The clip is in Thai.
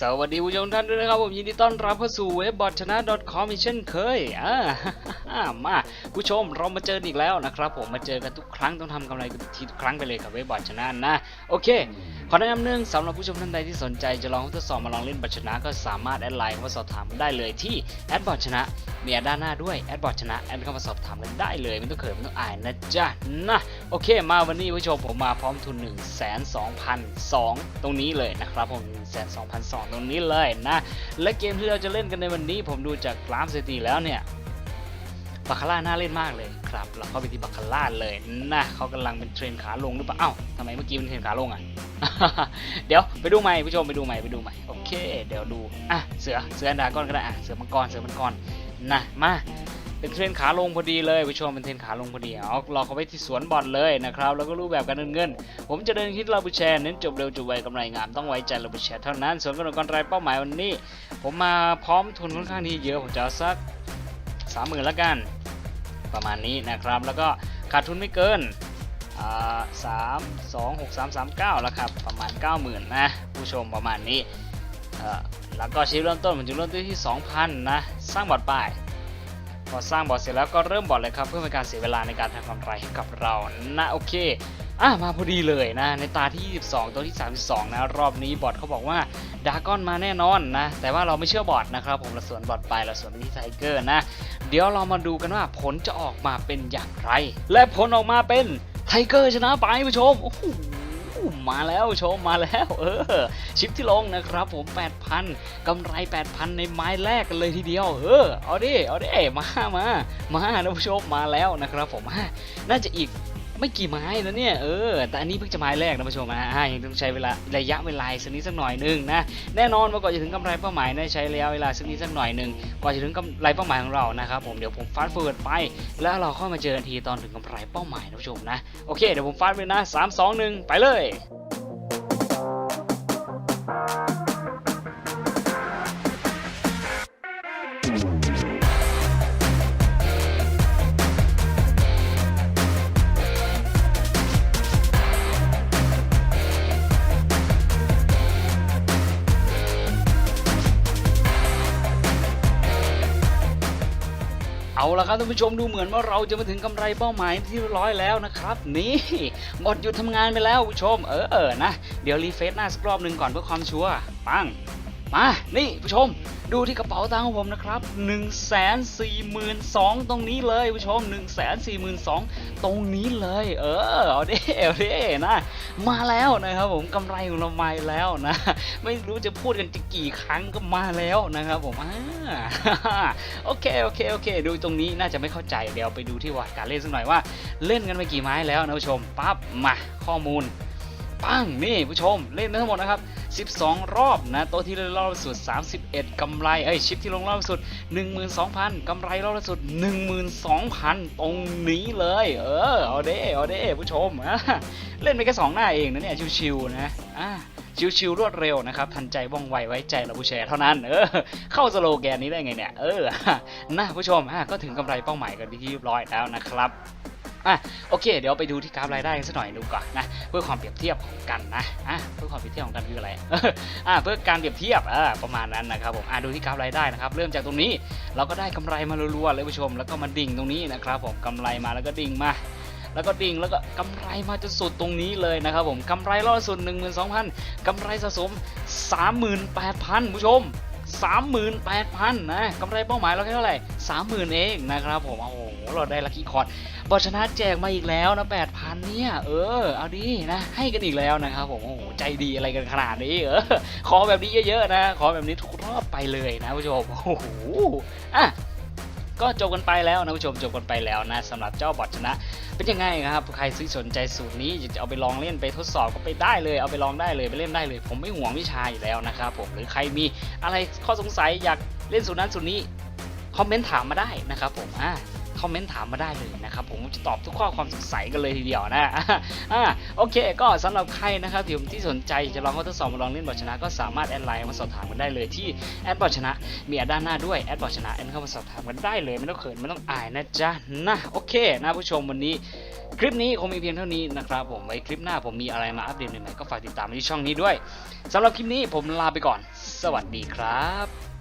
สวัสดีผู้ชมท่านด้วยนะครับ ผมยินดีต้อนรับเข้าสู่เว็บบอทชนะ .com อีกเช่นเคยอ่ามาผู้ชมเรามาเจอกันอีกแล้วนะครับ ผมมาเจอกันทุกครั้งต้องทำกำไรทีทุกครั้งไปเลยกับเว็บบอทชนะนะโอเค ขอแนะนำหนึ่งสำหรับผู้ชมท่านใดที่สนใจจะลองทดสอบมาลองเล่นบอทชนะ ก็สามารถแอดไลน์เข้ามาสอบถามได้เลยที่แอดบอทชนะ มีแอดด้านหน้าด้วยแอดบอทชนะแอดเข้ามาสอบถามกันได้เลยไม่ต้องเขินไม่ต้องอายนะจ๊ะนะโอเค มาวันนี้ผู้ชมผมมาพร้อมทุน 1 2 0 0 0ตรงนี้เลยนะครับผม1 2 0 0 0ตรงนี้เลยนะ และเกมที่เราจะเล่นกันในวันนี้ ผมดูจากกราฟสถิติแล้วเนี่ยบาคาร่าน่าเล่นมากเลยครับ เราเข้าไปที่บาคาร่าเลยนะเขากำลังเป็นเทรนขาลงหรือเปล่าเอ้าทำไมเมื่อกี้เป็นเทรนขาลงอะ เดี๋ยวไปดูใหม่ผู้ชมไปดูใหม่ไปดูใหม่โอเค เดี๋ยวดูอะเสือเสืออันดาก้อนก็ได้อะเสือมังกรเสือมังกร นะมาเป็นเทรนขาลงพอดีเลยผู้ชมเป็นเทรนขาลงพอดีเอาเราเขาไปที่สวนบอลเลยนะครับแล้วก็รูปแบบการเดินเงิน ผมจะเดินคิดเราบุแชร์เน้นจบเร็วจบไวกำไรงามต้องไว้ใจเราบุแชร์เท่านั้นส่วนกำหนดการรายเป้าหมายวันนี้ ผมมาพร้อมทุนค่อนข้างที่เยอะผมจะสักสามหมื่นละกัน ประมาณนี้นะครับ แล้วก็ขาดทุนไม่เกินสามสองหกสามสามเก้าแล้วครับประมาณ90,000นะผู้ชมประมาณนี้ แล้วก็ชีวิตเริ่มต้นผมจะเริ่มต้นที่ 2,000 นะ สร้างบอร์ดป้ายพอสร้างบอร์ดเสร็จแล้วก็เริ่มบอร์ดเลยครับ เพื่อเป็นการเสียเวลาในการทำกำไรให้กับเรานะโอเคอะมาพอดีเลยนะ ในตาที่ 22 ตัวที่ 32 นะ รอบนี้บอร์ดเขาบอกว่าดากอนมาแน่นอนนะ แต่ว่าเราไม่เชื่อบอร์ดนะครับ ผมเราสวนบอร์ดไปเราสวนไปที่ไทเกอร์นะ เดี๋ยวเรามาดูกันว่าผลจะออกมาเป็นอย่างไร และผลออกมาเป็นไทเกอร์ชนะไปผู้ชมโอ้โห มาแล้วชมมาแล้ว เออ ชิปที่ลงนะครับผม 8,000กำไร 8,000 ในไม้แรกกันเลยทีเดียว เออ เอาดิ เอาดิ มา มา มานผู้ชมมาแล้วนะครับผม น่าจะอีก ไม่กี่ไม้แล้วเนี่ยเออแต่อันนี้เพิ่งจะไม้แรกนะผู้ชมนะฮะยังต้องใช้เวลาระยะเวลาสักนิดสักหน่อยหนึงนะแน่นอนว่าก่อนจะถึงกำไรเป้าหมายนะใช้ระยะเวลาสักนิดสักหน่อยหนึ่งก่อนจะถึงกำไรเป้าหมายของเรานะครับผมเดี๋ยวผมฟาสต์เฟิร์ดไป แล้วเราค่อยมาเจอกันทีตอนถึงกำไรเป้าหมายนะผู้ชมนะโอเคเดี๋ยวผมฟาสต์ไปนะสามสองหนึ่งไปเลย เอาละครับท่านผู้ชมดูเหมือนว่าเราจะมาถึงกำไรเป้าหมายที่ร้อยแล้วนะครับ นี่หมดหยุดทำงานไปแล้วผู้ชมเออนะ เดี๋ยวรีเฟซหน้าสักรอบหนึ่งก่อนเพื่อความชัวร์ปัง มา นี่ผู้ชม ดูที่กระเป๋าตังค์ของผมนะครับ 1 4 2 0 0ตรงนี้เลยผู้ชม 1 4 2 0 0ตรงนี้เลย เออ เอาดิเอาดินะ มาแล้วนะครับผมกำไรของเรามาแล้วนะ ไม่รู้จะพูดกันจะกี่ครั้งก็มาแล้วนะครับผมอโอเค โอเค โอเค ดูตรงนี้น่าจะไม่เข้าใจ เดี๋ยวไปดูที่วัดการเล่นสักหน่อยว่า เล่นกันไปกี่ไม้แล้วนะผู้ชม ปั๊บ มา ข้อมูล ปังนี่ผู้ชม เล่นทั้งหมดนะครับ 12 รอบนะโต๊ะที่ล่นรอบล่าสุด 31กำไรเอ้ยชิปที่ลงรอบล่าสุด 12,000กำไรรอบล่าสุด 12,000 ตรงนี้เลย เออเอาเด้เอาเด้ผู้ชมอะเล่นไปแค่สองหน้าเองนะเนี่ยชิวๆนะอะชิวๆรวดเร็วนะครับ ทันใจว่องไวไว้ใจเราผู้แชร์เท่านั้น เออ เข้าสโลแกนนี้ได้ไงเนี่ย เออนะผู้ชมอะก็ถึงกำไรเป้าหมายกันที่เรียบร้อยแล้วนะครับ อะโอเค เดี๋ยวไปดูที่กราฟรายได้กันสักหน่อยดูก่อนนะเพื่อความเปรียบเทียบของกันนะอะเพื่อความเปรียบเทียบของกันคืออะไรอะเพื่อการเปรียบเทียบอ่าประมาณนั้นนะครับผมอะดูที่กราฟรายได้นะครับเริ่มจากตรงนี้เราก็ได้กำไรมารัวๆเลยผู้ชม แล้วก็มาดิ่งตรงนี้นะครับผมกำไรมาแล้วก็ดิ่งมาแล้วก็ดิ่งแล้วก็กำไรมาจนสุดตรงนี้เลยนะครับผมกำไรล่าสุด 12,000กำไรสะสม 38,000 ผู้ชม 38,000นะกำไรเป้าหมายเราแค่เท่าไหร่ 30,000 เองนะครับผมโอ้โหเราได้ลัคกี้คอร์ดบอชนะแจกมาอีกแล้วนะ8,000เนี่ยเออเอาดีนะให้กันอีกแล้วนะครับผมโอ้โหใจดีอะไรกันขนาดนี้เออขอแบบนี้เยอะๆนะ ขอแบบนี้ทุกรอบไปเลยนะผู้ชมโอ้โหอะ ก็จบกันไปแล้วนะผู้ชมจบกันไปแล้วนะสำหรับเจ้าบอทชนะ เป็นยังไงครับใครซื้อสนใจสูตรนี้อยากจะเอาไปลองเล่นไปทดสอบก็ไปได้เลย เอาไปลองได้เลยไปเล่นได้เลย ผมไม่ห่วงวิชาอยู่แล้วนะครับผมหรือใครมีอะไรข้อสงสัยอยากเล่นสูตรนั้นสูตรนี้คอมเมนต์ถามมาได้นะครับผมอ่า คอมเมนต์ถามมาได้เลยนะครับผมจะตอบทุกข้อความสงสัยกันเลยทีเดียวนะอ่าโอเค ก็สำหรับใครนะครับที่ที่สนใจจะลองข้าทดสอบมาลองเล่นบอชนะ ก็สามารถแอดไลน์มาสอบถามกันได้เลยที่แอดบอชนะมีแอดด้านหน้าด้วยแอดบอชนะแอดเข้ามาสอบถามกันได้เลยไม่ต้องเขินไม่ต้องอายนะจ๊ะนะโอเคนะผู้ชมวันนี้คลิปนี้คงมีเพียงเท่านี้นะครับผมไว้คลิปหน้าผมมีอะไรมาอัปเดตใหม่ๆก็ฝากติดตามที่ช่องนี้ด้วยสำหรับคลิปนี้ผมลาไปก่อน สวัสดีครับ